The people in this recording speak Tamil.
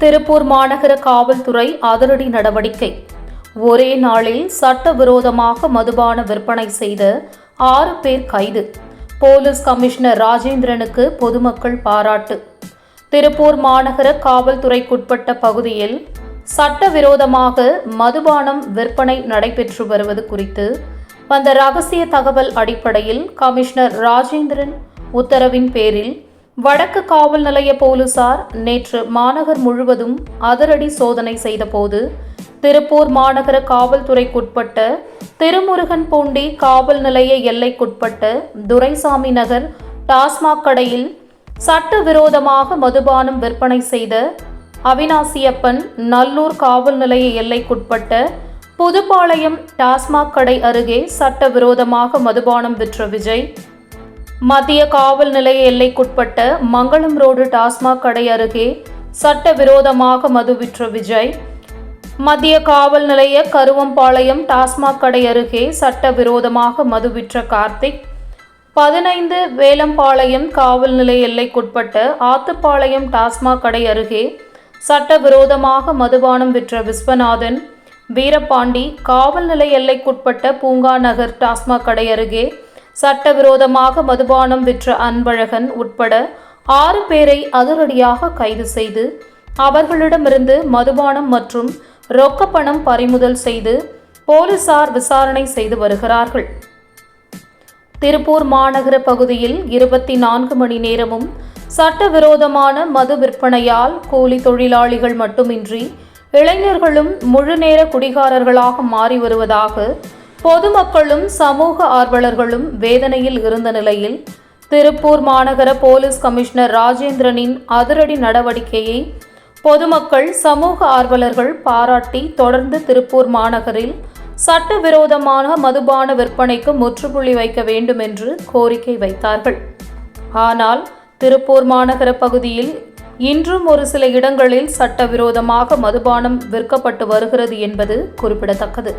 திருப்பூர் மாநகர காவல்துறை அதிரடி நடவடிக்கை. ஒரே நாளில் சட்டவிரோதமாக மதுபான விற்பனை செய்த ஆறு பேர் கைது. போலீஸ் கமிஷனர் ராஜேந்திரனுக்கு பொதுமக்கள் பாராட்டு. திருப்பூர் மாநகர காவல்துறைக்குட்பட்ட பகுதியில் சட்டவிரோதமாக மதுபானம் விற்பனை நடைபெற்று வருவது குறித்து வந்த ரகசிய தகவல் அடிப்படையில் கமிஷனர் ராஜேந்திரன் உத்தரவின் பேரில் வடக்கு காவல் நிலைய போலீசார் நேற்று மாநகர் முழுவதும் அதிரடி சோதனை செய்தபோது திருப்பூர் மாநகர காவல்துறைக்குட்பட்ட திருமுருகன் பூண்டி காவல் நிலைய எல்லைக்குட்பட்ட துரைசாமி நகர் டாஸ்மாக் கடையில் சட்டவிரோதமாக மதுபானம் விற்பனை செய்த அவினாசியப்பன் நல்லூர் காவல் நிலைய எல்லைக்குட்பட்ட புதுப்பாளையம் டாஸ்மாக் கடை அருகே சட்டவிரோதமாக மதுபானம் விற்ற விஜய் மத்திய காவல் நிலைய எல்லைக்குட்பட்ட மங்களம் ரோடு டாஸ்மாக் கடை அருகே சட்டவிரோதமாக மது விற்ற விஜய். மத்திய காவல் நிலைய கருவம்பாளையம் டாஸ்மாக் கடை அருகே சட்டவிரோதமாக மது விற்ற கார்த்திக். பதினைந்து வேலம்பாளையம் காவல் நிலைய எல்லைக்குட்பட்ட ஆத்துப்பாளையம் டாஸ்மாக் கடை அருகே சட்டவிரோதமாக மதுபானம் விற்ற விஸ்வநாதன். வீரபாண்டி காவல் நிலைய எல்லைக்குட்பட்ட பூங்கா நகர் டாஸ்மாக் கடை அருகே சட்டவிரோதமாக மதுபானம் விற்ற அன்பழகன் உட்பட ஆறு பேரை அதிரடியாக கைது செய்து அவர்களிடமிருந்து மதுபானம் மற்றும் ரொக்க பணம் பறிமுதல் செய்து போலீசார் விசாரணை செய்து வருகிறார்கள். திருப்பூர் மாநகர பகுதியில் இருபத்தி நான்கு மணி நேரமும் சட்டவிரோதமான மது விற்பனையால் கூலி தொழிலாளிகள் மட்டுமின்றி இளைஞர்களும் முழுநேர குடிகாரர்களாக மாறி வருவதாக பொதுமக்களும் சமூக ஆர்வலர்களும் வேதனையில் இருந்த நிலையில் திருப்பூர் மாநகர போலீஸ் கமிஷனர் ராஜேந்திரனின் அதிரடி நடவடிக்கையை பொதுமக்கள் சமூக ஆர்வலர்கள் பாராட்டி தொடர்ந்து திருப்பூர் மாநகரில் சட்டவிரோதமான மதுபான விற்பனைக்கு முற்றுப்புள்ளி வைக்க வேண்டும் என்று கோரிக்கை வைத்தார்கள். ஆனால் திருப்பூர் மாநகர பகுதியில் இன்றும் ஒரு சில இடங்களில் சட்டவிரோதமாக மதுபானம் விற்கப்பட்டு வருகிறது என்பது குறிப்பிடத்தக்கது.